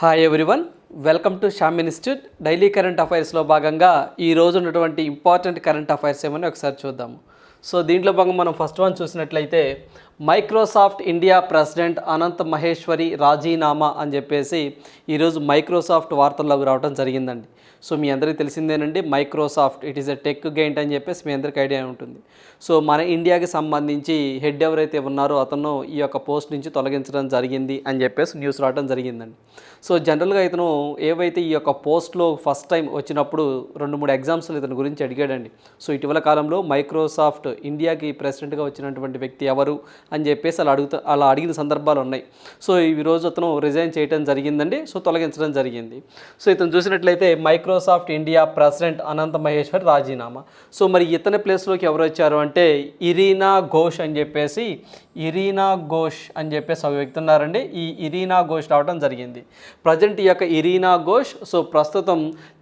Hi everyone welcome to Sham institute daily current అఫైర్స్లో భాగంగా ఈ రోజు ఉన్నటువంటి ఇంపార్టెంట్ కరెంట్ అఫైర్స్ ఏమని ఒకసారి చూద్దాము. సో దీంట్లో భాగంగా మనం ఫస్ట్ వన్ చూసినట్లయితే Microsoft India president Anant Maheshwari రాజీనామా అని చెప్పేసి ఈరోజు మైక్రోసాఫ్ట్ వార్తల్లోకి రావడం జరిగిందండి. సో మీ అందరికీ తెలిసిందేనండి Microsoft it is a tech giant అని చెప్పేసి మీ అందరికీ ఐడియా ఉంటుంది. సో మన ఇండియాకి సంబంధించి హెడ్ ఎవరైతే ఉన్నారో అతను ఈ యొక్క పోస్ట్ నుంచి తొలగించడం జరిగింది అని చెప్పేసి న్యూస్ రావడం జరిగిందండి. సో జనరల్గా ఇతను ఏవైతే ఈ యొక్క పోస్ట్లో ఫస్ట్ టైం వచ్చినప్పుడు రెండు మూడు ఎగ్జామ్స్లు ఇతని గురించి అడిగాడండి. సో ఇటీవల కాలంలో మైక్రోసాఫ్ట్ ఇండియాకి ప్రెసిడెంట్గా వచ్చినటువంటి వ్యక్తి ఎవరు అని చెప్పేసి అలా అడుగుతా అలా అడిగిన సందర్భాలు ఉన్నాయి. సో ఈ రోజు అతను రిజైన్ చేయడం జరిగిందండి. సో తొలగించడం జరిగింది. సో ఇతను చూసినట్లయితే Microsoft India president Ananta Maheshwar రాజీనామా. సో మరి ఇతని ప్లేస్లోకి ఎవరు వచ్చారు అంటే ఇరీనా ఘోష్ అని చెప్పేసి ఇరీనా ఘోష్ అని చెప్పేసి ఒక వ్యక్తి ఉన్నారండి. ఈ ఇరీనా ఘోష్ రావడం జరిగింది. ప్రజెంట్ ఈ యొక్క ఇరీనా ఘోష్ సో ప్రస్తుతం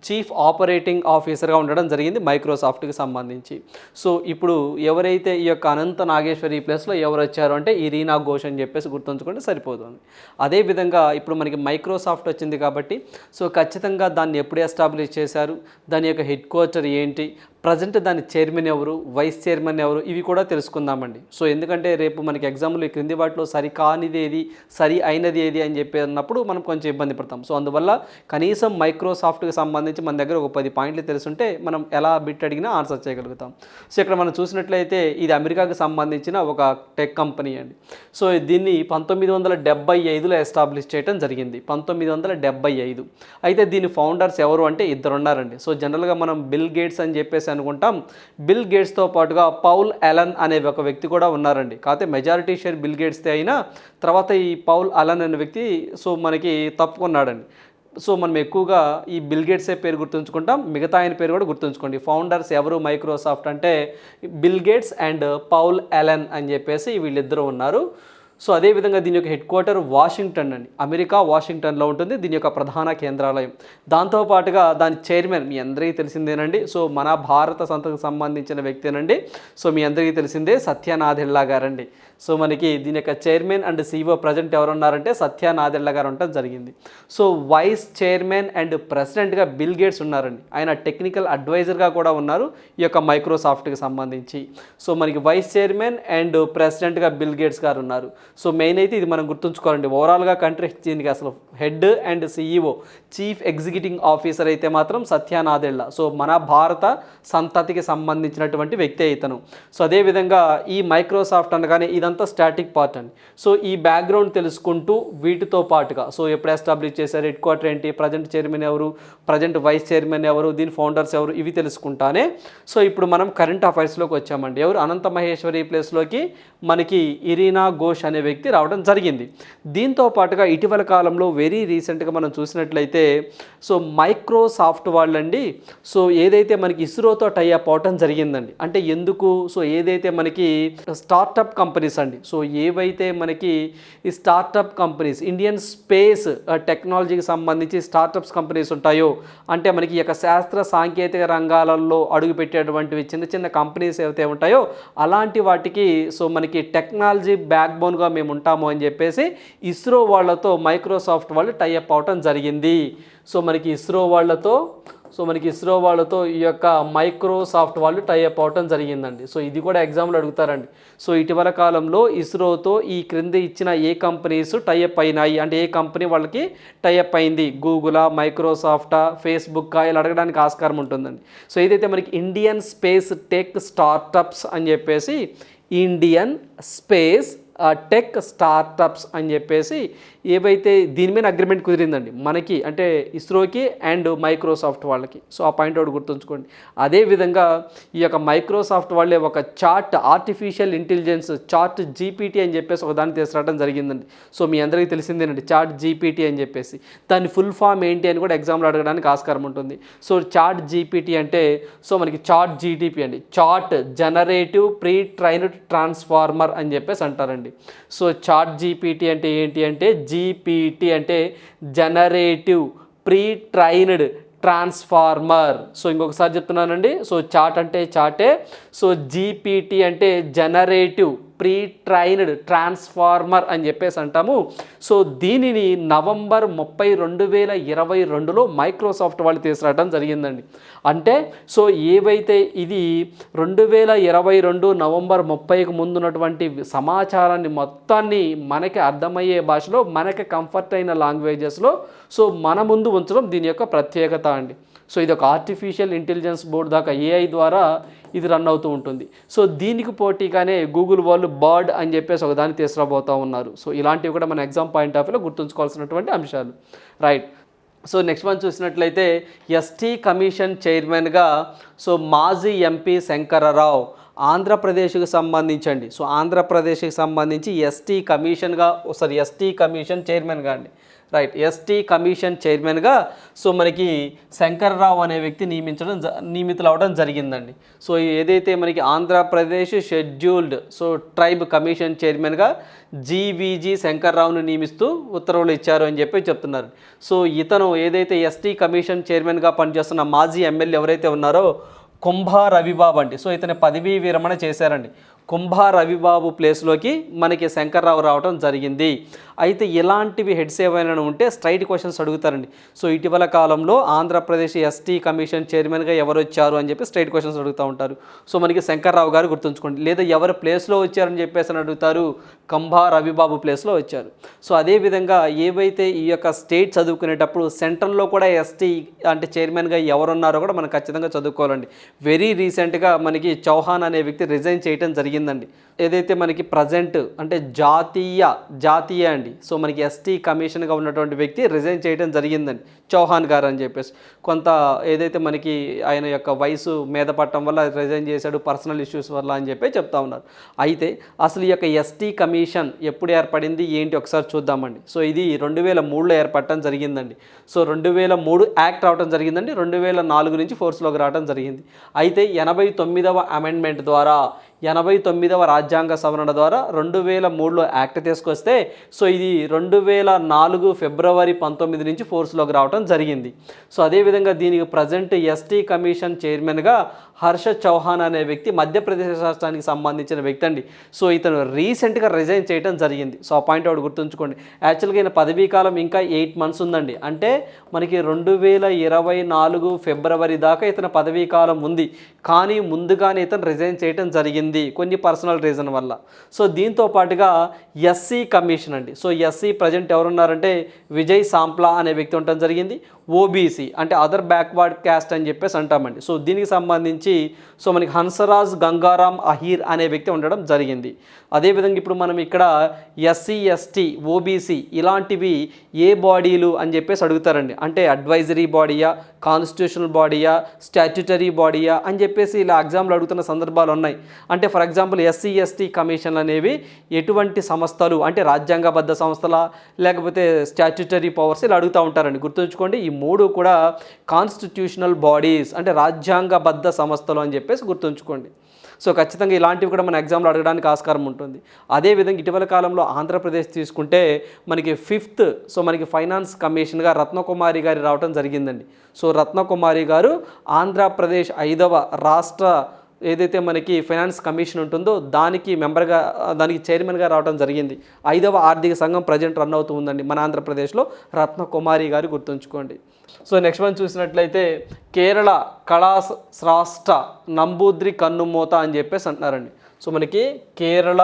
చీఫ్ ఆపరేటింగ్ ఆఫీసర్గా ఉండడం జరిగింది మైక్రోసాఫ్ట్కి సంబంధించి. సో ఇప్పుడు ఎవరైతే ఈ యొక్క అనంత నాగేశ్వరి ప్లేస్లో ఎవరు వచ్చారు అంటే ఇరీనా ఘోష్ అని చెప్పేసి గుర్తుంచుకుంటే సరిపోతుంది. అదేవిధంగా ఇప్పుడు మనకి మైక్రోసాఫ్ట్ వచ్చింది కాబట్టి సో ఖచ్చితంగా దాన్ని ఎప్పుడు ఎస్టాబ్లిష్ చేశారు? దాని యొక్క హెడ్ క్వార్టర్ ఏంటి? ప్రజెంట్ దాని చైర్మన్ ఎవరు వైస్ చైర్మన్ ఎవరు ఇవి కూడా తెలుసుకుందామండి. సో ఎందుకంటే రేపు మనకి ఎగ్జామ్లు క్రింది వాటిలో సరి కానిది ఏది సరి అయినది ఏది అని చెప్పి అన్నప్పుడు మనం కొంచెం ఇబ్బంది పడతాం. సో అందువల్ల కనీసం మైక్రోసాఫ్ట్కి సంబంధించి మన దగ్గర ఒక పది పాయింట్లు తెలుసుంటే మనం ఎలా బిట్ అడిగినా ఆన్సర్ చేయగలుగుతాం. సో ఇక్కడ మనం చూసినట్లయితే ఇది అమెరికాకి సంబంధించిన ఒక టెక్ కంపెనీ అండి. సో దీన్ని పంతొమ్మిది వందల డెబ్బై ఐదులో ఎస్టాబ్లిష్ చేయడం జరిగింది. పంతొమ్మిది వందల డెబ్బై ఐదు. అయితే దీని ఫౌండర్స్ ఎవరు అంటే ఇద్దరు ఉన్నారండి. సో జనరల్గా మనం బిల్ గేట్స్ అని చెప్పేసి అనుకుంటాం. బిల్ గేట్స్తో పాటుగా పౌల్ అలన్ అనే ఒక వ్యక్తి కూడా ఉన్నారండి. కాకపోతే మెజారిటీ షేర్ బిల్ గేట్స్దే అయినా తర్వాత ఈ పౌల్ అలన్ అనే వ్యక్తి సో మనకి తప్పుకున్నాడండి. సో మనం ఎక్కువగా ఈ బిల్ గేట్సే పేరు గుర్తుంచుకుంటాం. మిగతా ఆయన పేరు కూడా గుర్తుంచుకోండి. ఫౌండర్స్ ఎవరు? మైక్రోసాఫ్ట్ అంటే Bill Gates and Paul Allen అని చెప్పేసి వీళ్ళిద్దరూ ఉన్నారు. సో అదేవిధంగా దీని యొక్క హెడ్ క్వార్టర్ వాషింగ్టన్ అండి. అమెరికా వాషింగ్టన్లో ఉంటుంది. దీని యొక్క ప్రధాన కేంద్రాలయం. దాంతోపాటుగా దాని చైర్మన్ మీ అందరికీ తెలిసిందేనండి. సో మన భారత సంతకు సంబంధించిన వ్యక్తేనండి సో మీ అందరికీ తెలిసిందే సత్యనాథెల్లా గారండి. సో మనకి దీని యొక్క చైర్మన్ అండ్ సీఓ ప్రజెంట్ ఎవరు ఉన్నారంటే గారు ఉండటం జరిగింది. సో వైస్ చైర్మన్ అండ్ ప్రెసిడెంట్గా బిల్ గేట్స్ ఉన్నారండి. ఆయన టెక్నికల్ అడ్వైజర్గా కూడా ఉన్నారు. ఈ యొక్క మైక్రోసాఫ్ట్కి సంబంధించి. సో మనకి వైస్ చైర్మన్ అండ్ ప్రెసిడెంట్గా బిల్ గేట్స్ గారు ఉన్నారు. సో మెయిన్ అయితే ఇది మనం గుర్తుంచుకోవాలండి. ఓవరాల్గా కంట్రీ దీనికి అసలు head and CEO chief executing officer అయితే మాత్రం సత్యానాథెళ్ళ సో మన భారత సంతతికి సంబంధించినటువంటి వ్యక్తి ఇతను. సో అదేవిధంగా ఈ మైక్రోసాఫ్ట్ అనగానే ఇది ఇదంతా స్టాటిక్ పార్ట్ అండి. సో ఈ బ్యాక్గ్రౌండ్ తెలుసుకుంటూ వీటితో పాటుగా సో ఎప్పుడు ఎస్టాబ్లిష్ చేశారు హెడ్ క్వార్టర్ ఏంటి ప్రజెంట్ చైర్మన్ ఎవరు ప్రజెంట్ వైస్ చైర్మన్ ఎవరు దీని ఫౌండర్స్ ఎవరు ఇవి తెలుసుకుంటానే. సో ఇప్పుడు మనం కరెంట్ అఫైర్స్లోకి వచ్చామండి. ఎవరు? అనంత మహేశ్వరి ప్లేస్లోకి మనకి ఇరీనా ఘోష్ అనే వ్యక్తి రావడం జరిగింది. దీంతో పాటుగా ఇటీవల కాలంలో వెరీ రీసెంట్గా మనం చూసినట్లయితే సో మైక్రోసాఫ్ట్ వాళ్ళండి. సో ఏదైతే మనకి ఇస్రోతో టైఅప్ అవటం జరిగిందండి. అంటే ఎందుకు? సో ఏదైతే మనకి స్టార్టప్ కంపెనీస్ అండి. సో ఏవైతే మనకి ఈ స్టార్టప్ కంపెనీస్ ఇండియన్ స్పేస్ టెక్నాలజీకి సంబంధించి స్టార్టప్స్ కంపెనీస్ ఉంటాయో అంటే మనకి ఈ యొక్క శాస్త్ర సాంకేతిక రంగాలలో అడుగుపెట్టేటువంటివి చిన్న చిన్న కంపెనీస్ ఏవైతే ఉంటాయో అలాంటి వాటికి సో మనకి టెక్నాలజీ బ్యాక్ బోన్గా మేము ఉంటాము అని చెప్పేసి ఇస్రో వాళ్ళతో మైక్రోసాఫ్ట్ వాళ్ళు టైఅప్ అవటం జరిగింది. సో మనకి ఇస్రో వాళ్ళతో సో మనకి ఇస్రో వాళ్ళతో ఈ యొక్క మైక్రోసాఫ్ట్ వాళ్ళు టైఅప్ అవటం జరిగిందండి. సో ఇది కూడా ఎగ్జామ్లో అడుగుతారండి. సో ఇటీవల కాలంలో ఇస్రోతో ఈ క్రింద ఇచ్చిన ఏ కంపెనీస్ టైఅప్ అయినాయి? అంటే ఏ కంపెనీ వాళ్ళకి టైఅప్ అయింది? గూగులా మైక్రోసాఫ్టా ఫేస్బుక్ ఇలా అడగడానికి ఆస్కారం ఉంటుందండి. సో ఏదైతే మనకి ఇండియన్ స్పేస్ టెక్ స్టార్టప్స్ అని చెప్పేసి ఇండియన్ స్పేస్ టెక్ స్టార్టప్స్ అని చెప్పేసి ఏవైతే దీని మీద అగ్రిమెంట్ కుదిరిందండి మనకి అంటే ఇస్రోకి అండ్ మైక్రోసాఫ్ట్ వాళ్ళకి. సో ఆ పాయింట్ ఒకటి గుర్తుంచుకోండి. అదేవిధంగా ఈ యొక్క మైక్రోసాఫ్ట్ వాళ్ళే ఒక chat artificial intelligence chat GPT అని చెప్పేసి ఒక దాన్ని తీసుకురావడం జరిగిందండి. సో మీ అందరికీ తెలిసిందేనండి చార్ట్ జీపీటీ అని చెప్పేసి. దాని ఫుల్ ఫామ్ ఏంటి అని కూడా ఎగ్జామ్లో అడగడానికి ఆస్కారం ఉంటుంది. సో చార్ట్ జీపీటీ అంటే సో మనకి చార్ట్ జీటీపీ అండి. Chat generative pre trained transformer అని చెప్పేసి అంటారండి. సో చార్ట్ జీపీటీ అంటే ఏంటి అంటే జీపీటీ అంటే generative pre trained transformer so ఇంకొకసారి చెప్తున్నానండి. సో చాట్ అంటే చాటే. సో జీపీటీ అంటే జనరేటివ్ ప్రీ ట్రైన్డ్ ట్రాన్స్ఫార్మర్ అని చెప్పేసి అంటాము. సో దీనిని నవంబర్ ముప్పై రెండు వేల ఇరవై రెండులో మైక్రోసాఫ్ట్ వాళ్ళు తీసుకురావడం జరిగిందండి. అంటే సో ఏవైతే ఇది రెండు వేల ఇరవై రెండు నవంబర్ ముప్పైకి ముందు ఉన్నటువంటి సమాచారాన్ని మొత్తాన్ని మనకి అర్థమయ్యే భాషలో మనకి కంఫర్ట్ అయిన లాంగ్వేజెస్లో సో మన ముందు ఉంచడం దీని యొక్క ప్రత్యేకత అండి. సో ఇది ఒక ఆర్టిఫిషియల్ ఇంటెలిజెన్స్ బోర్డు దాకా ఏఐ ద్వారా ఇది రన్ అవుతూ ఉంటుంది. సో దీనికి పోటీగానే గూగుల్ వాళ్ళు బర్డ్ అని చెప్పేసి ఒక దాన్ని తీసుకురాబోతూ ఉన్నారు. సో ఇలాంటివి కూడా మన ఎగ్జామ్ పాయింట్ ఆఫ్ వ్యూలో గుర్తుంచుకోవాల్సినటువంటి అంశాలు. రైట్ సో నెక్స్ట్ వన్ చూసినట్లయితే ఎస్టీ కమిషన్ చైర్మన్గా సో మాజీ ఎంపీ శంకరరావు ఆంధ్రప్రదేశ్కి సంబంధించండి. సో ఆంధ్రప్రదేశ్కి సంబంధించి ఎస్టీ కమిషన్గా సారీ ఎస్టీ కమిషన్ చైర్మన్గా అండి. రైట్ ఎస్టీ కమిషన్ చైర్మన్గా సో మనకి శంకర్రావు అనే వ్యక్తి నియమించడం జ- నియమితులు అవడం జరిగిందండి. సో ఏదైతే మనకి Andhra Pradesh scheduled so tribe commission చైర్మన్గా జీవీజీ శంకర్రావును నియమిస్తూ ఉత్తర్వులు ఇచ్చారు అని చెప్పి చెప్తున్నారు. సో ఇతను ఏదైతే ఎస్టీ కమిషన్ చైర్మన్గా పనిచేస్తున్న మాజీ ఎమ్మెల్యే ఎవరైతే ఉన్నారో కుంభ రవిబాబు అండి. సో ఇతని పదవీ విరమణ చేశారండి. కుంభా రవిబాబు ప్లేస్లోకి మనకి శంకర్రావు రావడం జరిగింది. అయితే ఇలాంటివి హెడ్స్ ఏమైనా ఉంటే స్ట్రైట్ క్వశ్చన్స్ అడుగుతారండి. సో ఇటీవల కాలంలో ఆంధ్రప్రదేశ్ ఎస్టీ కమిషన్ చైర్మన్గా ఎవరు వచ్చారు అని చెప్పి స్ట్రైట్ క్వశ్చన్స్ అడుగుతూ ఉంటారు. సో మనకి శంకర్రావు గారు గుర్తుంచుకోండి. లేదా ఎవరు ప్లేస్లో వచ్చారని చెప్పేసి అని అడుగుతారు. కంభా రవిబాబు ప్లేస్లో వచ్చారు. సో అదేవిధంగా ఏవైతే ఈ యొక్క స్టేట్ చదువుకునేటప్పుడు సెంట్రల్లో కూడా ఎస్టీ అంటే చైర్మన్గా ఎవరున్నారో కూడా మనం ఖచ్చితంగా చదువుకోవాలండి. వెరీ రీసెంట్గా మనకి చౌహాన్ అనే వ్యక్తి రిజైన్ చేయడం జరిగిందండి. ఏదైతే మనకి ప్రజెంట్ అంటే జాతీయ జాతీయ అండి. సో మనకి ఎస్టీ కమిషన్గా ఉన్నటువంటి వ్యక్తి రిజైన్ చేయడం జరిగిందండి. చౌహాన్ గారు అని చెప్పేసి. కొంత ఏదైతే మనకి ఆయన యొక్క వయసు మీద పట్టడం వల్ల రిజైన్ చేశాడు పర్సనల్ ఇష్యూస్ వల్ల అని చెప్పి చెప్తా ఉన్నారు. అయితే అసలు ఈ యొక్క ఎస్టీ కమిషన్ ఎప్పుడు ఏర్పడింది ఏంటి ఒకసారి చూద్దామండి. సో ఇది రెండు వేల మూడులో ఏర్పడటం జరిగిందండి. సో రెండు వేల మూడు యాక్ట్ రావడం జరిగిందండి. రెండు వేల నాలుగు నుంచి ఫోర్స్లోకి రావడం జరిగింది. అయితే ఎనభై తొమ్మిదవ అమెండ్మెంట్ ద్వారా ఎనభై తొమ్మిదవ రాజ్యాంగ సవరణ ద్వారా రెండు వేల మూడులో యాక్ట్ తీసుకొస్తే సో ఇది రెండు వేల నాలుగు ఫిబ్రవరి పంతొమ్మిది నుంచి ఫోర్స్లోకి రావడం జరిగింది. సో అదేవిధంగా దీనికి ప్రజెంట్ ఎస్టీ కమిషన్ చైర్మన్గా హర్ష చౌహాన్ అనే వ్యక్తి మధ్యప్రదేశ్ రాష్ట్రానికి సంబంధించిన వ్యక్తి అండి. సో ఇతను రీసెంట్గా రిజైన్ చేయడం జరిగింది. సో పాయింట్ అవుట్ గుర్తుంచుకోండి. యాక్చువల్గా ఈయన పదవీ కాలం ఇంకా ఎయిట్ మంత్స్ ఉందండి. అంటే మనకి రెండు వేల ఇరవై నాలుగు ఫిబ్రవరి దాకా ఇతని పదవీ కాలం ఉంది. కానీ ముందుగానే ఇతను రిజైన్ చేయడం జరిగింది. కొన్ని పర్సనల్ రీజన్ వల్ల. సో దీంతో పాటుగా ఎస్సీ కమిషన్ అండి. సో ఎస్సీ ప్రజెంట్ ఎవరున్నారంటే విజయ్ సాంప్లా అనే వ్యక్తి ఉండటం జరిగింది. ఓబీసీ అంటే అదర్ బ్యాక్వర్డ్ క్యాస్ట్ అని చెప్పేసి అంటామండి. సో దీనికి సంబంధించి సో మనకి హన్సరాజ్ గంగారాం అహీర్ అనే వ్యక్తి ఉండడం జరిగింది. అదేవిధంగా ఇప్పుడు మనం ఇక్కడ ఎస్సీ ఎస్టీ ఓబీసీ ఇలాంటివి ఏ బాడీలు అని చెప్పేసి అడుగుతారండి. అంటే అడ్వైజరీ బాడీయా కాన్స్టిట్యూషనల్ బాడీయా స్టాట్యుటరీ బాడీయా అని చెప్పేసి ఇలా ఎగ్జామ్లు అడుగుతున్న సందర్భాలు ఉన్నాయి. అంటే ఫర్ ఎగ్జాంపుల్ ఎస్సీ ఎస్టీ కమిషన్లు అనేవి ఎటువంటి సంస్థలు అంటే రాజ్యాంగబద్ధ సంస్థల లేకపోతే స్టాట్యుటరీ పవర్స్ ఇలా అడుగుతూ ఉంటారండి. గుర్తుంచుకోండి ఈ మూడు కూడా కాన్స్టిట్యూషనల్ బాడీస్ అంటే రాజ్యాంగబద్ధ సంస్థలు అని చెప్పేసి గుర్తుంచుకోండి. సో ఖచ్చితంగా ఇలాంటివి కూడా మన ఎగ్జామ్లో అడగడానికి ఆస్కారం ఉంటుంది. అదేవిధంగా ఇటీవల కాలంలో ఆంధ్రప్రదేశ్ తీసుకుంటే మనకి ఫిఫ్త్ సో మనకి ఫైనాన్స్ కమిషన్గా రత్నకుమారి గారి రావడం జరిగిందండి. సో రత్నకుమారి గారు ఆంధ్రప్రదేశ్ ఐదవ రాష్ట్ర ఏదైతే మనకి ఫైనాన్స్ కమిషన్ ఉంటుందో దానికి మెంబర్గా దానికి చైర్మన్గా రావడం జరిగింది. ఐదవ ఆర్థిక సంఘం ప్రజెంట్ రన్ అవుతూ ఉందండి మన ఆంధ్రప్రదేశ్లో రత్నకుమారి గారు గుర్తుంచుకోండి. సో నెక్స్ట్ వన్ చూసినట్లయితే కేరళ కళా శ్రాష్ట నంబూద్రి కన్నుమూత అని చెప్పేసి అంటున్నారండి. సో మనకి కేరళ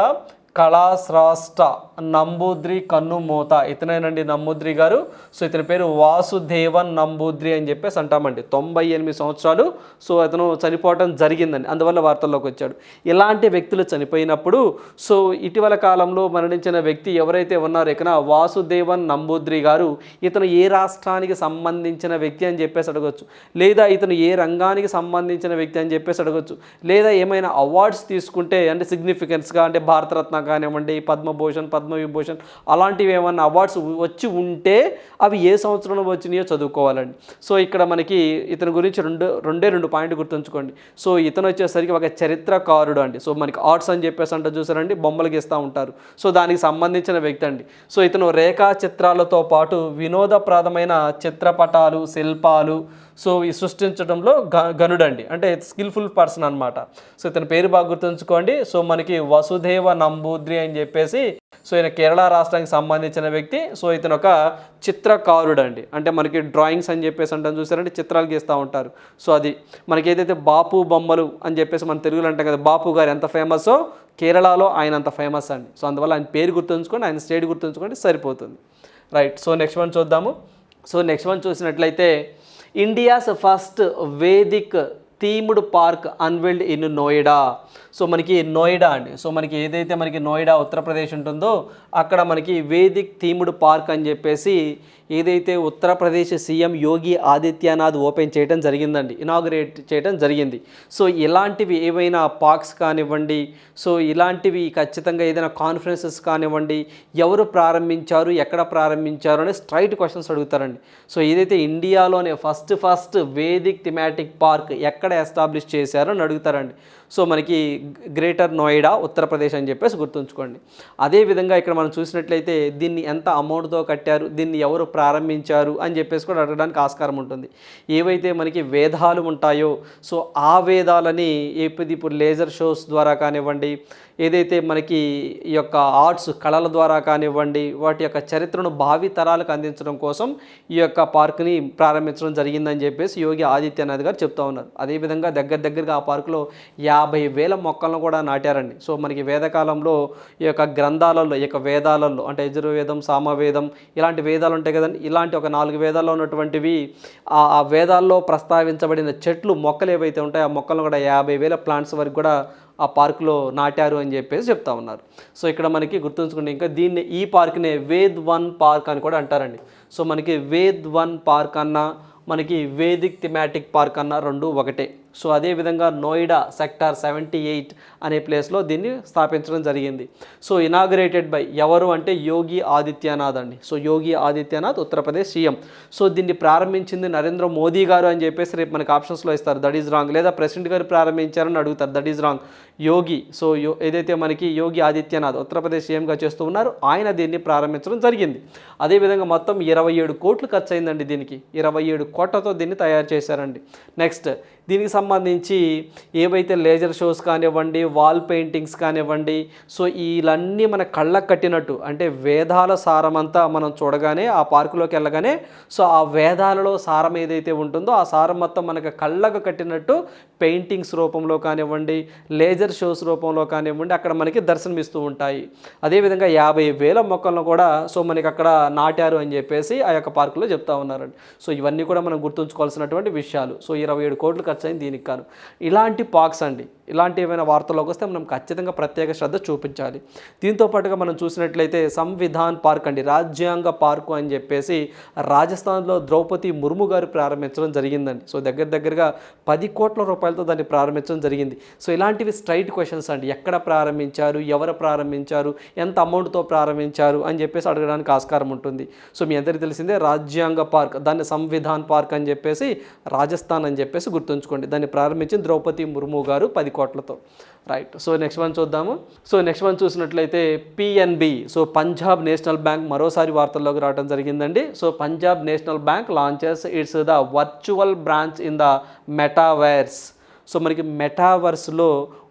కళాశ్రాష్ట నంబూద్రి కన్నుమూత ఇతనేనండి నంబూద్రి గారు. సో ఇతని పేరు వాసుదేవన్ నంబూద్రి అని చెప్పేసి అంటామండి. తొంభై ఎనిమిది సంవత్సరాలు. సో అతను చనిపోవటం జరిగిందండి. అందువల్ల వార్తల్లోకి వచ్చాడు. ఇలాంటి వ్యక్తులు చనిపోయినప్పుడు సో ఇటీవల కాలంలో మరణించిన వ్యక్తి ఎవరైతే ఉన్నారో ఇకన వాసుదేవన్ నంబూద్రి గారు ఇతను ఏ రాష్ట్రానికి సంబంధించిన వ్యక్తి అని చెప్పేసి అడగొచ్చు. లేదా ఇతను ఏ రంగానికి సంబంధించిన వ్యక్తి అని చెప్పేసి అడగొచ్చు. లేదా ఏమైనా అవార్డ్స్ తీసుకుంటే అంటే సిగ్నిఫికెన్స్గా అంటే భారతరత్న కానివ్వండి పద్మభూషణ్ పద్మవిభూషణ్ అలాంటివి ఏమైనా అవార్డ్స్ వచ్చి ఉంటే అవి ఏ సంవత్సరంలో వచ్చినాయో చదువుకోవాలండి. సో ఇక్కడ మనకి ఇతని గురించి రెండు రెండే రెండు పాయింట్ గుర్తుంచుకోండి. సో ఇతను వచ్చేసరికి ఒక చరిత్రకారుడు అండి. సో మనకి ఆర్ట్స్ అని చెప్పేసి అంటే చూసారండి బొమ్మలు గీస్తూ ఉంటారు. సో దానికి సంబంధించిన వ్యక్తి అండి. సో ఇతను రేఖా చిత్రాలతో పాటు వినోదప్రదమైన చిత్రపటాలు శిల్పాలు సో ఈ సృష్టించడంలో గ గనుడండి. అంటే స్కిల్ఫుల్ పర్సన్ అనమాట సో ఇతని పేరు బాగా గుర్తుంచుకోండి. సో మనకి వసుదేవ నంబూద్రి అని చెప్పేసి సో ఈయన కేరళ రాష్ట్రానికి సంబంధించిన వ్యక్తి. సో ఇతను ఒక చిత్రకారుడు అండి అంటే మనకి డ్రాయింగ్స్ అని చెప్పేసి అంటాం చూసారంటే చిత్రాలు గీస్తూ ఉంటారు. సో అది మనకి ఏదైతే బాపు బొమ్మలు అని చెప్పేసి మన తెలుగులో అంటాం కదా బాపు గారు ఎంత ఫేమస్సో కేరళలో ఆయన అంత ఫేమస్ అండి. సో అందువల్ల ఆయన పేరు గుర్తుంచుకోండి ఆయన స్టేట్ గుర్తుంచుకోండి సరిపోతుంది. రైట్ సో నెక్స్ట్ వన్ చూద్దాము. సో నెక్స్ట్ వన్ చూసినట్లయితే India's first Vedic themed park unveiled in Noida. So మనకి నోయిడా అండి. సో మనకి ఏదైతే మనకి నోయిడా ఉత్తరప్రదేశ్ ఉంటుందో అక్కడ మనకి వేదిక్ థీమ్డ్ పార్క్ అని చెప్పేసి ఏదైతే ఉత్తరప్రదేశ్ సీఎం యోగి ఆదిత్యనాథ్ ఓపెన్ చేయడం జరిగిందండి ఇనాగ్రేట్ చేయడం జరిగింది. సో ఇలాంటివి ఏవైనా పార్క్స్ కానివ్వండి సో ఇలాంటివి ఖచ్చితంగా ఏదైనా కాన్ఫరెన్సెస్ కానివ్వండి ఎవరు ప్రారంభించారు ఎక్కడ ప్రారంభించారు అనే స్ట్రైట్ క్వశ్చన్స్ అడుగుతారండి. సో ఏదైతే ఇండియాలోనే first first Vedic thematic park ఎక్కడ ఎస్టాబ్లిష్ చేశారో అని అడుగుతారండి. సో మనకి గ్రేటర్ నోయిడా ఉత్తరప్రదేశ్ అని చెప్పేసి గుర్తుంచుకోండి. అదేవిధంగా ఇక్కడ మనం చూసినట్లయితే దీన్ని ఎంత అమౌంట్తో కట్టారు దీన్ని ఎవరు ప్రారంభించారు అని చెప్పేసి కూడా అడగడానికి ఆస్కారం ఉంటుంది. ఏవైతే మనకి వేదాలు ఉంటాయో సో ఆ వేదాలని ఏపీది ఇప్పుడు లేజర్ షోస్ ద్వారా కానివ్వండి ఏదైతే మనకి ఈ యొక్క ఆర్ట్స్ కళల ద్వారా కానివ్వండి వాటి యొక్క చరిత్రను భావి తరాలకు అందించడం కోసం ఈ యొక్క పార్కుని ప్రారంభించడం జరిగిందని చెప్పేసి యోగి ఆదిత్యనాథ్ గారు చెప్తా ఉన్నారు. అదేవిధంగా దగ్గర దగ్గరగా ఆ పార్కులో యా యాభై వేల మొక్కలను కూడా నాటారండి. సో మనకి వేదకాలంలో ఈ యొక్క గ్రంథాలలో ఈ యొక్క వేదాలలో అంటే యజుర్వేదం సామవేదం ఇలాంటి వేదాలు ఉంటాయి కదండి. ఇలాంటి ఒక నాలుగు వేదాల్లో ఉన్నటువంటివి ఆ ఆ వేదాల్లో ప్రస్తావించబడిన చెట్లు మొక్కలు ఏవైతే ఉంటాయో ఆ మొక్కలను కూడా యాభై వేల ప్లాంట్స్ వరకు కూడా ఆ పార్కులో నాటారు అని చెప్పేసి చెప్తా ఉన్నారు. సో ఇక్కడ మనకి గుర్తుంచుకుంటే ఇంకా దీన్ని ఈ పార్క్నే వేద్ వన్ పార్క్ అని కూడా అంటారండి. సో మనకి వేద్ వన్ పార్క్ అన్న మనకి వేదిక్ థిమాటిక్ పార్క్ అన్న రెండు ఒకటే. సో అదేవిధంగా నోయిడా సెక్టార్ సెవెంటీ ఎయిట్ అనే ప్లేస్లో దీన్ని స్థాపించడం జరిగింది. సో ఇనాగ్రేటెడ్ బై ఎవరు అంటే యోగి ఆదిత్యనాథ్ అండి. So Yogi Adityanath Uttar Pradesh CM. So దీన్ని ప్రారంభించింది నరేంద్ర మోదీ గారు అని చెప్పేసి రేపు మనకి ఆప్షన్స్లో ఇస్తారు. That is wrong. లేదా ప్రెసిడెంట్ గారు ప్రారంభించారని అడుగుతారు. That is wrong. Yogi. So యో ఏదైతే మనకి యోగి ఆదిత్యనాథ్ ఉత్తరప్రదేశ్ సీఎంగా చేస్తూ ఉన్నారు ఆయన దీన్ని ప్రారంభించడం జరిగింది. అదేవిధంగా మొత్తం ఇరవై ఏడు కోట్లు ఖర్చు అయిందండి దీనికి. ఇరవై ఏడు కోట్లతో దీన్ని తయారు చేశారండి. నెక్స్ట్ దీనికి సంబంధించి ఏవైతే లేజర్ షోస్ కానివ్వండి వాల్ పెయింటింగ్స్ కానివ్వండి సో వీళ్ళన్నీ మన కళ్ళకు కట్టినట్టు అంటే వేదాల సారమంతా మనం చూడగానే ఆ పార్కులోకి వెళ్ళగానే సో ఆ వేదాలలో సారం ఏదైతే ఉంటుందో ఆ సారం మొత్తం మనకు కళ్ళకు కట్టినట్టు పెయింటింగ్స్ రూపంలో కానివ్వండి లేజర్ షోస్ రూపంలో కానివ్వండి అక్కడ మనకి దర్శనమిస్తూ ఉంటాయి. అదేవిధంగా యాభై వేల మొక్కలను కూడా సో మనకి అక్కడ నాటారు అని చెప్పేసి ఆ యొక్క పార్కులో చెప్తా ఉన్నారండి. సో ఇవన్నీ కూడా మనం గుర్తుంచుకోవాల్సినటువంటి విషయాలు. సో ఇరవై ఏడు కోట్లు ఖర్చు అయింది దీనికి కాను ఇలాంటి పార్క్స్ అండి ఇలాంటి ఏమైనా వార్తల్లోకి వస్తే మనం ఖచ్చితంగా ప్రత్యేక శ్రద్ధ చూపించాలి. దీంతో పాటుగా మనం చూసినట్లయితే సంవిధాన్ పార్క్ అండి రాజ్యాంగ పార్కు అని చెప్పేసి రాజస్థాన్లో ద్రౌపది ముర్ము గారు ప్రారంభించడం జరిగిందండి. సో దగ్గర దగ్గరగా పది కోట్ల రూపాయలతో దాన్ని ప్రారంభించడం జరిగింది. సో ఇలాంటివి స్ట్రైట్ క్వశ్చన్స్ అండి. ఎక్కడ ప్రారంభించారు ఎవరు ప్రారంభించారు ఎంత అమౌంట్తో ప్రారంభించారు అని చెప్పేసి అడగడానికి ఆస్కారం ఉంటుంది. సో మీ అందరికీ తెలిసిందే రాజ్యాంగ పార్క్ దాన్ని సంవిధాన్ పార్క్ అని చెప్పేసి రాజస్థాన్ అని చెప్పేసి గుర్తుంచుకోండి. దాన్ని ప్రారంభించిన ద్రౌపది ముర్ము గారు పది కోట్లతో. రైట్ సో నెక్స్ట్ వన్ చూద్దాము. సో నెక్స్ట్ వన్ చూసినట్లయితే PNB so Punjab national bank మరోసారి వార్తల్లోకి రావడం జరిగిందండి. So Punjab national bank launches its the virtual branch in the metaverse so మనకి మెటావర్స్లో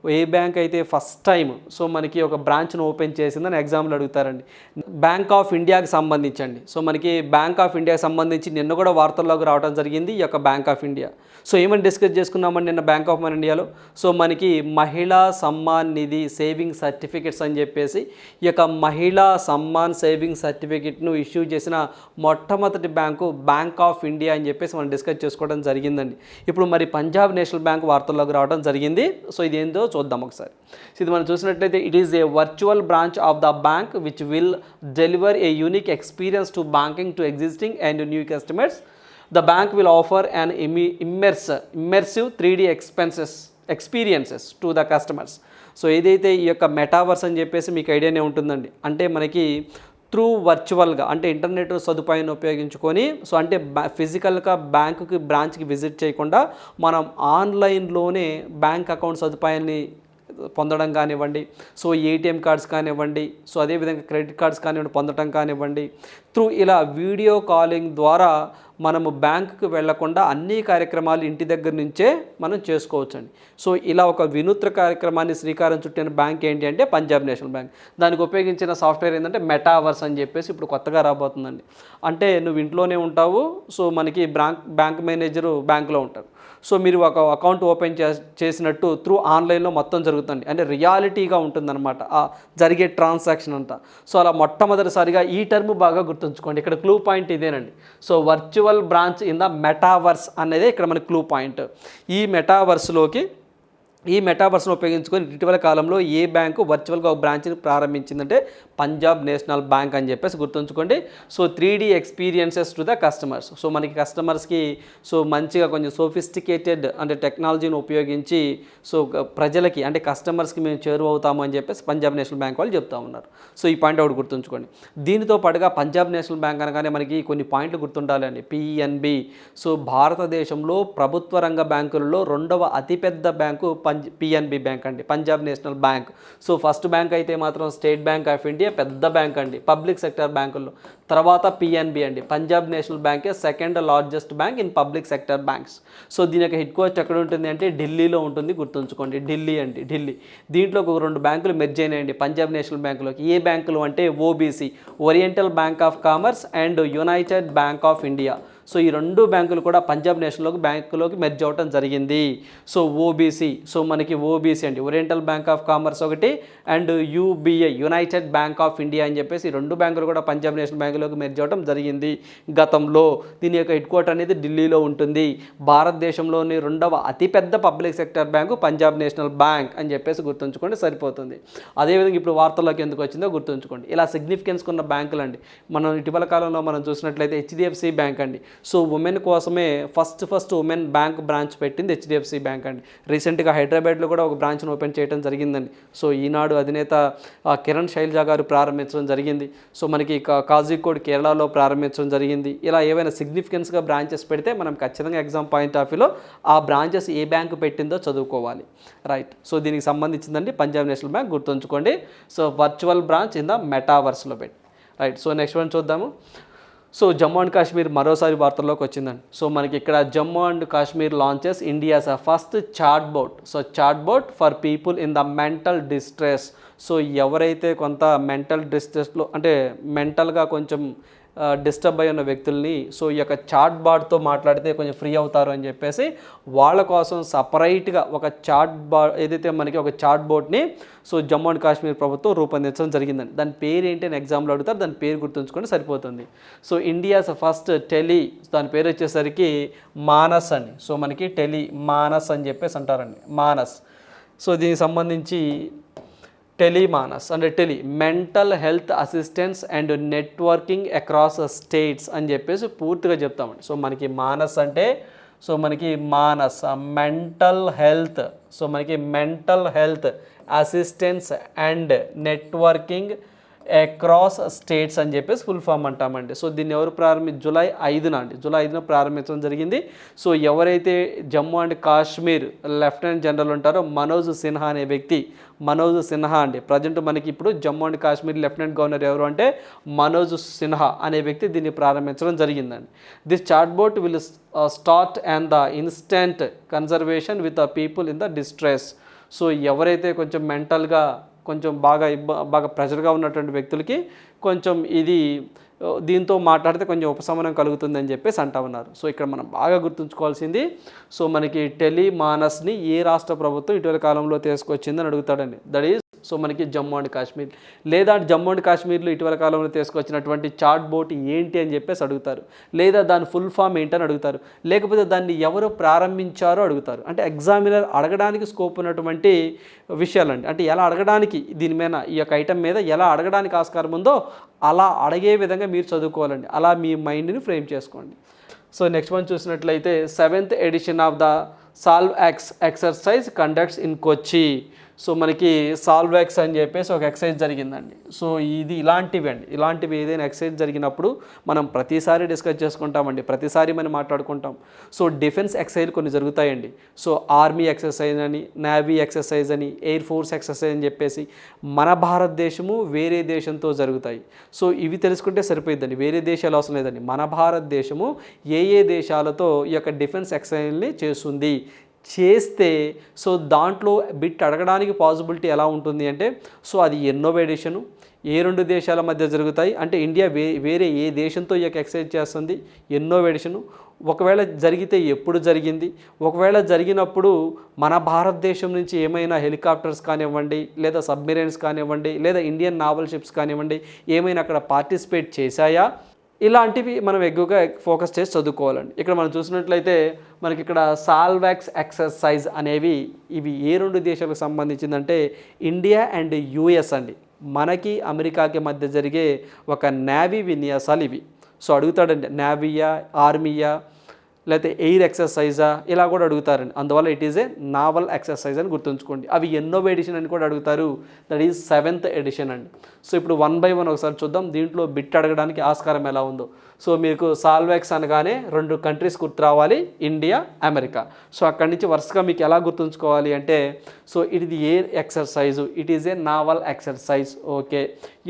ఏ బ్యాంక్ అయితే ఫస్ట్ టైం సో మనకి ఒక బ్రాంచ్ను ఓపెన్ చేసిందని ఎగ్జామ్లు అడుగుతారండి. బ్యాంక్ ఆఫ్ ఇండియాకి సంబంధించండి. సో మనకి బ్యాంక్ ఆఫ్ ఇండియాకి సంబంధించి నిన్న కూడా వార్తల్లోకి రావడం జరిగింది ఈ యొక్క బ్యాంక్ ఆఫ్ ఇండియా. సో ఏమని డిస్కస్ చేసుకున్నామండి నిన్న బ్యాంక్ ఆఫ్ మన ఇండియాలో? సో మనకి మహిళా సమ్మాన్ నిధి సేవింగ్ సర్టిఫికెట్స్ అని చెప్పేసి ఈ యొక్క మహిళా సమ్మాన్ సేవింగ్ సర్టిఫికెట్ను ఇష్యూ చేసిన మొట్టమొదటి బ్యాంకు బ్యాంక్ ఆఫ్ ఇండియా అని చెప్పేసి మనం డిస్కస్ చేసుకోవడం జరిగిందండి. ఇప్పుడు మరి పంజాబ్ నేషనల్ బ్యాంక్ వార్తల్లోకి రావడం జరిగింది. సో ఇది ఏందో చూద్దాం ఒకసారి. ఇది మనం చూసినట్లయితే it is a virtual branch of the bank which will deliver a unique experience to banking to existing and new customers the bank will offer an ఇమి immersive three D expenses experiences to the customers so ఏదైతే ఈ యొక్క metaverse అని చెప్పేసి మీకు ఐడియానే ఉంటుందండి. అంటే మనకి through వర్చువల్గా అంటే ఇంటర్నెట్ సదుపాయాన్ని ఉపయోగించుకొని సో అంటే ఫిజికల్గా బ్యాంకుకి బ్రాంచ్కి విజిట్ చేయకుండా మనం ఆన్లైన్లోనే బ్యాంక్ అకౌంట్ సదుపాయాన్ని పొందడం కానివ్వండి సో ఏటీఎం కార్డ్స్ కానివ్వండి సో అదేవిధంగా క్రెడిట్ కార్డ్స్ కానివ్వండి పొందడం కానివ్వండి త్రూ ఇలా వీడియో కాలింగ్ ద్వారా మనము బ్యాంకుకు వెళ్ళకుండా అన్ని కార్యక్రమాలు ఇంటి దగ్గర నుంచే మనం చేసుకోవచ్చండి. సో ఇలా ఒక వినూత్న కార్యక్రమాన్ని శ్రీకారం చుట్టిన బ్యాంక్ ఏంటి అంటే పంజాబ్ నేషనల్ బ్యాంక్. దానికి ఉపయోగించిన సాఫ్ట్వేర్ ఏంటంటే మెటావర్స్ అని చెప్పేసి ఇప్పుడు కొత్తగా రాబోతుందండి. అంటే నువ్వు ఇంట్లోనే ఉంటావు సో మనకి బ్యాంక్ బ్యాంక్ మేనేజరు బ్యాంకులో ఉంటారు. సో మీరు ఒక అకౌంట్ ఓపెన్ చే చేసినట్టు త్రూ ఆన్లైన్లో మొత్తం జరుగుతుంది. అంటే రియాలిటీగా ఉంటుందన్నమాట. ఆ జరిగే ట్రాన్సాక్షన్ అంతా. సో అలా మొట్టమొదటిసారిగా ఈ టర్మ్ బాగా గుర్తుంచుకోండి. ఇక్కడ క్లూ పాయింట్ ఇదేనండి. So virtual branch in the metaverse అనేది ఇక్కడ మన క్లూ పాయింట్ ఈ మెటావర్స్లోకి ఈ మెటావర్స్ను ఉపయోగించుకొని ఇటీవల కాలంలో ఏ బ్యాంకు వర్చువల్గా ఒక బ్రాంచ్ని ప్రారంభించిందంటే పంజాబ్ నేషనల్ బ్యాంక్ అని చెప్పేసి గుర్తుంచుకోండి. So three D experiences to the customers. So మనకి కస్టమర్స్కి సో మంచిగా కొంచెం సోఫిస్టికేటెడ్ అంటే టెక్నాలజీని ఉపయోగించి సో ప్రజలకి అంటే కస్టమర్స్కి మేము చేరువవుతాము అని చెప్పేసి పంజాబ్ నేషనల్ బ్యాంక్ వాళ్ళు చెప్తా ఉన్నారు. సో ఈ పాయింట్ ఒకటి గుర్తుంచుకోండి. దీనితో పాటుగా పంజాబ్ నేషనల్ బ్యాంక్ అనగానే మనకి కొన్ని పాయింట్లు గుర్తుండాలండి. పిఎన్బి సో భారతదేశంలో ప్రభుత్వ రంగ బ్యాంకులలో రెండవ అతిపెద్ద బ్యాంకు పంజ్ పిఎన్బి బ్యాంక్ అండి. Punjab national bank. So first bank అయితే మాత్రం స్టేట్ బ్యాంక్ ఆఫ్ ఇండియా పెద్ద బ్యాంక్ అండి. పబ్లిక్ సెక్టర్ బ్యాంకుల్లో. తర్వాత పిఎన్బి అండి. పంజాబ్ నేషనల్ బ్యాంకే second largest bank in public sector banks so దీని యొక్క హెడ్ క్వార్టర్ ఎక్కడ ఉంటుంది అంటే ఢిల్లీలో ఉంటుంది గుర్తుంచుకోండి. ఢిల్లీ అండి. ఢిల్లీ. దీంట్లో ఒక రెండు బ్యాంకులు మెర్జ్ అయినాయండి. పంజాబ్ నేషనల్ బ్యాంకులోకి ఏ బ్యాంకులు అంటే OBC oriental bank of commerce and united bank of India so ఈ రెండు బ్యాంకులు కూడా పంజాబ్ నేషనల్లోకి బ్యాంకులోకి మెర్జ్ అవ్వటం జరిగింది. సో ఓబీసీ సో మనకి ఓబీసీ అండి. ఓరియంటల్ బ్యాంక్ ఆఫ్ కామర్స్ ఒకటి and UBI united bank of India అని చెప్పేసి ఈ రెండు బ్యాంకులు కూడా పంజాబ్ నేషనల్ బ్యాంకులోకి మెర్జ్ అవ్వడం జరిగింది గతంలో. దీని యొక్క హెడ్ క్వార్టర్ అనేది ఢిల్లీలో ఉంటుంది. భారతదేశంలోని రెండవ అతిపెద్ద public sector bank Punjab national bank అని చెప్పేసి గుర్తుంచుకోండి సరిపోతుంది. అదేవిధంగా ఇప్పుడు వార్తల్లోకి ఎందుకు వచ్చిందో గుర్తుంచుకోండి. ఇలా సిగ్నిఫికెన్స్ ఉన్న బ్యాంకులు అండి మనం ఇటీవల కాలంలో మనం చూసినట్లయితే హెచ్డిఎఫ్సి బ్యాంక్ అండి. సో ఉమెన్ కోసమే first first women bank branch పెట్టింది హెచ్డిఎఫ్సి బ్యాంక్ అండి. రీసెంట్గా హైదరాబాద్లో కూడా ఒక బ్రాంచ్ను ఓపెన్ చేయడం జరిగిందండి. సో ఈనాడు అధినేత కిరణ్ శైలజ గారు ప్రారంభించడం జరిగింది. సో మనకి కాజీకోడ్ కేరళలో ప్రారంభించడం జరిగింది. ఇలా ఏవైనా సిగ్నిఫికెన్స్గా బ్రాంచెస్ పెడితే మనం ఖచ్చితంగా ఎగ్జామ్ పాయింట్ ఆఫ్ వ్యూలో ఆ బ్రాంచెస్ ఏ బ్యాంకు పెట్టిందో చదువుకోవాలి. రైట్ సో దీనికి సంబంధించిందండి పంజాబ్ నేషనల్ బ్యాంక్ గుర్తుంచుకోండి. So virtual branch in the మెటావర్స్లో పెట్టి. రైట్ సో నెక్స్ట్ వన్ చూద్దాము. సో జమ్మూ అండ్ కాశ్మీర్ మరోసారి వార్తల్లోకి వచ్చిందండి. సో మనకి ఇక్కడ Jammu and Kashmir launches India's first chat bot so chat bot for people in the mental distress so ఎవరైతే కొంత మెంటల్ డిస్ట్రెస్లో అంటే మెంటల్గా కొంచెం డిస్టర్బ్ అయి ఉన్న వ్యక్తుల్ని సో ఈ యొక్క చాట్ బాట్తో మాట్లాడితే కొంచెం ఫ్రీ అవుతారు అని చెప్పేసి వాళ్ళ కోసం సపరేట్గా ఒక చాట్ బా ఏదైతే మనకి ఒక చాట్ బోట్ని సో జమ్మూ అండ్ కాశ్మీర్ ప్రభుత్వం రూపొందించడం జరిగిందండి. దాని పేరు ఏంటి అని ఎగ్జామ్లో అడుగుతారు దాని పేరు గుర్తుంచుకొని సరిపోతుంది. సో ఇండియాస్ ఫస్ట్ టెలి దాని పేరు వచ్చేసరికి మానస్ అని సో మనకి టెలి మానస్ అని చెప్పేసి అంటారండి. మానస్. సో దీనికి సంబంధించి టెలిమానస్ అంటే tele mental health assistance and networking across states అని చెప్పేసి పూర్తిగా చెప్తామండి. సో మనకి మానస్ అంటే సో మనకి మానస్ మెంటల్ హెల్త్ సో మనకి mental health assistance and networking across states అని చెప్పేసి ఫుల్ ఫామ్ అంటామండి. సో దీన్ని ఎవరు ప్రారంభి జూలై ఐదున అండి. జూలై ఐదున ప్రారంభించడం జరిగింది. సో ఎవరైతే Jammu and Kashmir lieutenant general ఉంటారో మనోజ్ సిన్హా అనే వ్యక్తి మనోజ్ సిన్హా అండి. ప్రజెంట్ మనకి ఇప్పుడు Jammu and Kashmir lieutenant governor ఎవరు అంటే మనోజ్ సిన్హా అనే వ్యక్తి దీన్ని ప్రారంభించడం జరిగిందండి. This chat bot will start and the instant conservation with the people in the distress so ఎవరైతే కొంచెం మెంటల్గా కొంచెం బాగా ఇబ్బ బాగా ప్రెషర్గా ఉన్నటువంటి వ్యక్తులకి కొంచెం ఇది దీంతో మాట్లాడితే కొంచెం ఉపశమనం కలుగుతుందని చెప్పేసి అంటా ఉన్నారు. సో ఇక్కడ మనం బాగా గుర్తుంచుకోవాల్సింది సో మనకి టెలిమానస్ని ఏ రాష్ట్ర ప్రభుత్వం ఇటీవల కాలంలో తీసుకొచ్చిందని అడుగుతాడండి. దట్ ఈస్ సో మనకి జమ్మూ అండ్ కాశ్మీర్ లేదా జమ్మూ అండ్ కాశ్మీర్లో ఇటీవల కాలంలో తీసుకొచ్చినటువంటి చాట్ బోట్ ఏంటి అని చెప్పేసి అడుగుతారు. లేదా దాని ఫుల్ ఫామ్ ఏంటని అడుగుతారు. లేకపోతే దాన్ని ఎవరు ప్రారంభించారో అడుగుతారు. అంటే ఎగ్జామినర్ అడగడానికి స్కోప్ ఉన్నటువంటి విషయాలండి. అంటే ఎలా అడగడానికి దీని మీద ఈ యొక్క ఐటెం మీద ఎలా అడగడానికి ఆస్కారం ఉందో అలా అడిగే విధంగా మీరు చదువుకోవాలండి. అలా మీ మైండ్ని ఫ్రేమ్ చేసుకోండి. సో నెక్స్ట్ వన్ చూసినట్లయితే seventh edition of the Salvex exercise conducts in Kochi. So మనకి సాల్వాక్స్ అని చెప్పేసి ఒక ఎక్సర్సైజ్ జరిగిందండి. సో ఇది ఇలాంటివి అండి. ఇలాంటివి ఏదైనా ఎక్సర్సైజ్ జరిగినప్పుడు మనం ప్రతిసారి డిస్కస్ చేసుకుంటామండి. ప్రతిసారి మనం మాట్లాడుకుంటాం. సో డిఫెన్స్ ఎక్సర్సైజ్ కొన్ని జరుగుతాయండి. సో ఆర్మీ ఎక్సర్సైజ్ అని నేవీ ఎక్సర్సైజ్ అని ఎయిర్ ఫోర్స్ ఎక్సర్సైజ్ అని చెప్పేసి మన భారతదేశము వేరే దేశంతో జరుగుతాయి. సో ఇవి తెలుసుకుంటే సరిపోయిద్దండి. వేరే దేశాలు అవసరం లేదండి. మన భారతదేశము ఏ ఏ దేశాలతో ఈ యొక్క డిఫెన్స్ ఎక్సర్సైజ్ని చేస్తుంది? చేస్తే సో దాంట్లో బిట్ అడగడానికి పాసిబిలిటీ ఎలా ఉంటుంది అంటే సో అది ఎన్నోవేడేషను ఏ రెండు దేశాల మధ్య జరుగుతాయి అంటే ఇండియా వే వేరే ఏ దేశంతో ఈ యొక్క ఎక్సైజ్ చేస్తుంది ఎన్నోవేడేషను ఒకవేళ జరిగితే ఎప్పుడు జరిగింది? ఒకవేళ జరిగినప్పుడు మన భారతదేశం నుంచి ఏమైనా హెలికాప్టర్స్ కానివ్వండి లేదా సబ్మెరైన్స్ కానివ్వండి లేదా ఇండియన్ నావల్ షిప్స్ కానివ్వండి ఏమైనా అక్కడ పార్టిసిపేట్ చేశాయా? ఇలాంటివి మనం ఎక్కువగా ఫోకస్ చేసి చదువుకోవాలండి. ఇక్కడ మనం చూసినట్లయితే మనకి ఇక్కడ సాల్వాక్స్ ఎక్సర్సైజ్ అనేవి ఇవి ఏ రెండు దేశాలకు సంబంధించిందంటే ఇండియా అండ్ యుఎస్ అండి. మనకి అమెరికాకి మధ్య జరిగే ఒక నేవీ విన్యాసాలు ఇవి. సో అడుగుతాడండి నేవీయా ఆర్మీయా లేకపోతే ఎయిర్ ఎక్సర్సైజా ఇలా కూడా అడుగుతారండి అందువల్ల it is a naval exercise అని గుర్తుంచుకోండి. అవి ఎన్నో ఎడిషన్ అని కూడా అడుగుతారు. దట్ ఈజ్ సెవెంత్ ఎడిషన్ అండి. సో ఇప్పుడు వన్ బై వన్ ఒకసారి చూద్దాం. దీంట్లో బిట్ అడగడానికి ఆస్కారం ఎలా ఉందో. సో మీకు సాల్వాక్స్ అనగానే రెండు కంట్రీస్ గుర్తు రావాలి. ఇండియా అమెరికా సో అక్కడి నుంచి వరుసగా మీకు ఎలా గుర్తుంచుకోవాలి అంటే సో ఇట్ ఇది ఏ exercise it is a naval exercise okay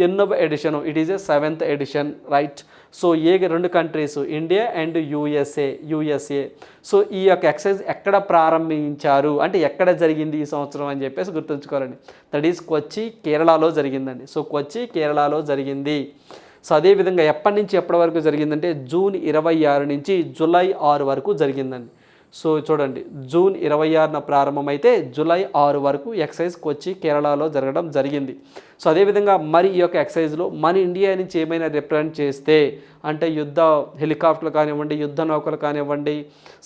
ఎన్నో edition it is a seventh edition right so ఏ రెండు countries India and USA USA. So ఈ యొక్క ఎక్సర్సైజ్ ఎక్కడ ప్రారంభించారు అంటే ఎక్కడ జరిగింది ఈ సంవత్సరం అని చెప్పేసి గుర్తుంచుకోవాలండి. దట్ ఈస్ కొచ్చి కేరళలో జరిగిందండి. సో కొచ్చి కేరళలో జరిగింది. సో అదేవిధంగా ఎప్పటి నుంచి ఎప్పటి వరకు జరిగిందంటే జూన్ ఇరవై ఆరు నుంచి జూలై ఆరు వరకు జరిగిందండి. సో చూడండి జూన్ ఇరవై ఆరున ప్రారంభమైతే జూలై ఆరు వరకు ఎక్సైజ్ కొచ్చి కేరళలో జరగడం జరిగింది. సో అదేవిధంగా మరి ఈ యొక్క ఎక్సైజ్లో మన ఇండియా నుంచి ఏమైనా రిప్రజెంట్ చేస్తే అంటే యుద్ధ హెలికాప్టర్లు కానివ్వండి యుద్ధ నౌకలు కానివ్వండి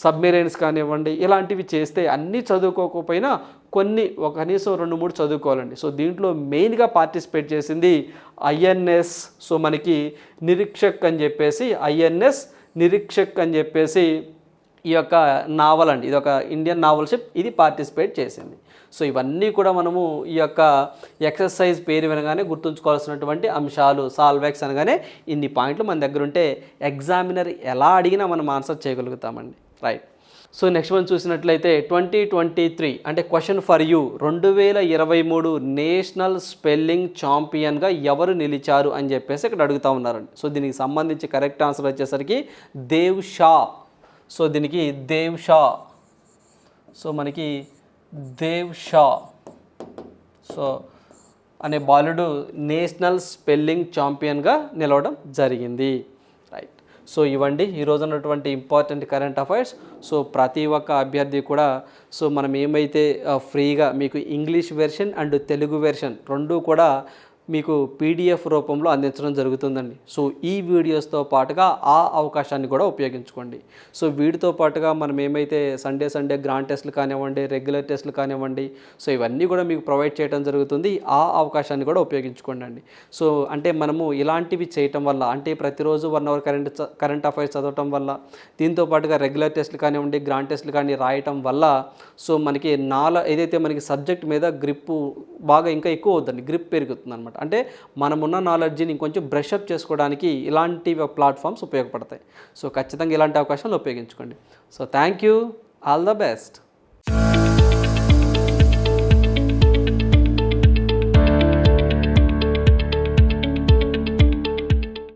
సబ్మెరైన్స్ కానివ్వండి ఇలాంటివి చేస్తే అన్నీ చదువుకోకపోయినా కొన్ని ఒక కనీసం రెండు మూడు చదువుకోవాలండి. సో దీంట్లో మెయిన్గా పార్టిసిపేట్ చేసింది ఐఎన్ఎస్ సో మనకి నిరీక్షక్ అని చెప్పేసి ఐఎన్ఎస్ నిరీక్షక్ అని చెప్పేసి ఈ యొక్క నావల్ అండి ఇది ఒక ఇండియన్ నావల్షిప్ ఇది పార్టిసిపేట్ చేసింది. సో ఇవన్నీ కూడా మనము ఈ యొక్క ఎక్సర్సైజ్ పేరు వినగానే గుర్తుంచుకోవాల్సినటువంటి అంశాలు సాల్వాక్స్ అనగానే ఇన్ని పాయింట్లు మన దగ్గర ఉంటే ఎగ్జామినర్ ఎలా అడిగినా మనం ఆన్సర్ చేయగలుగుతామండి. రైట్. సో నెక్స్ట్ మనం చూసినట్లయితే ట్వంటీ ట్వంటీ త్రీ అంటే క్వశ్చన్ ఫర్ యూ. రెండు వేల ఇరవై మూడు నేషనల్ స్పెల్లింగ్ ఛాంపియన్గా ఎవరు నిలిచారు అని చెప్పేసి ఇక్కడ అడుగుతా ఉన్నారండి. సో దీనికి సంబంధించి కరెక్ట్ ఆన్సర్ వచ్చేసరికి దేవ్ షా. సో దీనికి దేవ్ షా. సో మనకి దేవ్ షా. సో అనే బాలుడు నేషనల్ స్పెల్లింగ్ ఛాంపియన్గా నిలవడం జరిగింది. రైట్. సో ఇవ్వండి ఈరోజు ఉన్నటువంటి ఇంపార్టెంట్ కరెంట్ అఫైర్స్. సో ప్రతి ఒక్క అభ్యర్థి కూడా సో మనం ఏమైతే ఫ్రీగా మీకు English version and Telugu version రెండు కూడా మీకు పీడిఎఫ్ రూపంలో అందించడం జరుగుతుందండి. సో ఈ వీడియోస్తో పాటుగా ఆ అవకాశాన్ని కూడా ఉపయోగించుకోండి. సో వీటితో పాటుగా మనం ఏమైతే సండే సండే గ్రాండ్ టెస్ట్లు కానివ్వండి రెగ్యులర్ టెస్ట్లు కానివ్వండి సో ఇవన్నీ కూడా మీకు ప్రొవైడ్ చేయడం జరుగుతుంది. ఆ అవకాశాన్ని కూడా ఉపయోగించుకోండి అండి సో అంటే మనము ఇలాంటివి చేయటం వల్ల అంటే ప్రతిరోజు one hour current current affairs చదవటం వల్ల దీంతో పాటుగా రెగ్యులర్ టెస్ట్లు కానివ్వండి గ్రాండ్ టెస్ట్లు కానీ రాయటం వల్ల సో మనకి నాల ఏదైతే మనకి సబ్జెక్ట్ మీద గ్రిప్ బాగా ఇంకా ఎక్కువ అవుతుంది గ్రిప్ పెరుగుతుంది అనమాట. అంటే మనమున్న నాలెడ్జ్ని ఇంకొంచెం బ్రష్ అప్ చేసుకోవడానికి ఇలాంటి ప్లాట్ఫామ్స్ ఉపయోగపడతాయి. సో ఖచ్చితంగా ఇలాంటి అవకాశాలు ఉపయోగించుకోండి. So thank you all the best